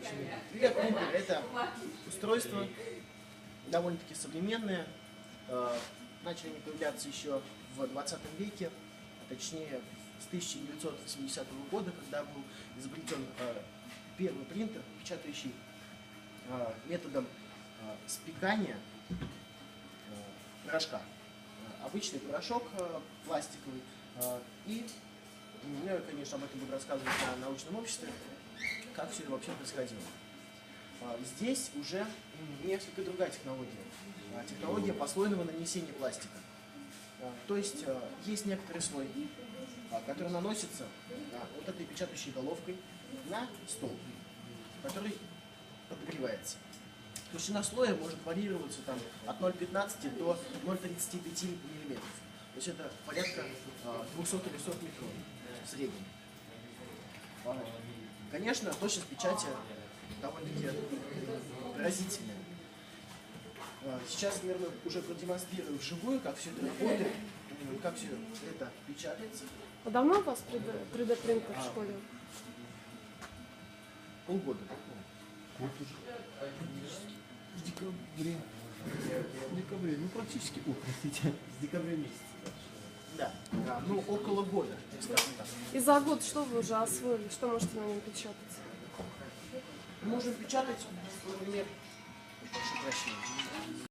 3D принтер это устройство довольно-таки современное. Э, Начали они появляться еще в 20 веке, а точнее с 1970 года, когда был изобретен э, первый принтер, печатающий э, методом спекания порошка. Обычный порошок пластиковый. И ну, конечно, об этом буду рассказывать на научном обществе, как все это вообще происходило. А, Здесь уже несколько другая технология. А, Технология послойного нанесения пластика. А, То есть есть некоторый слой, который наносится вот этой печатающей головкой на стол, который подогревается. Толщина слоя может варьироваться там, от 0,15 до 0,35 мм. То есть это порядка а, 200 или 100 микрон в среднем. А, Конечно, точность печати довольно-таки поразительная. А, Сейчас, наверное, уже продемонстрирую вживую, как все это работает, м, как все это печатается. А давно у вас 3D принтер в школе? Полгода. В декабре. В декабре, ну практически, о, простите, с декабря месяца. Да, ну около года, скажем так. И за год что вы уже освоили? Что можете на нем печатать? Можем печатать, например, прошу прощения,